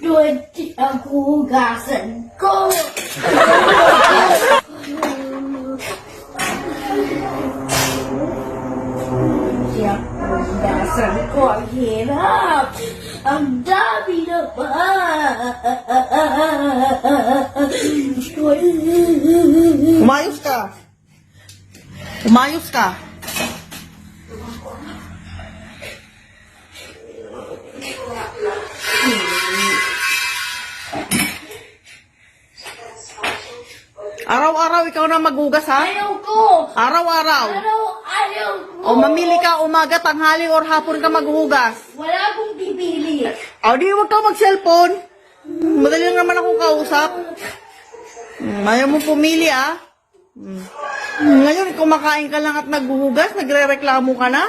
Duwag ang hugasan ko. Siya ko ang hirap. Ang dami na ba? Umayos ka. Umayos ka. Araw-araw ikaw na maghugas ha? Ayaw ko! Araw-araw. Ano? Ayaw ko! O mamili ka umaga, tanghali, or hapon ka maghugas. Wala akong pipili. O di huwag ka mag-cellphone. Madali lang naman akong kausap. Hmm, Ayaw mo pumili ah. Hmm. Ngayon, kumakain ka lang at naghuhugas, nagre-reklamo ka na.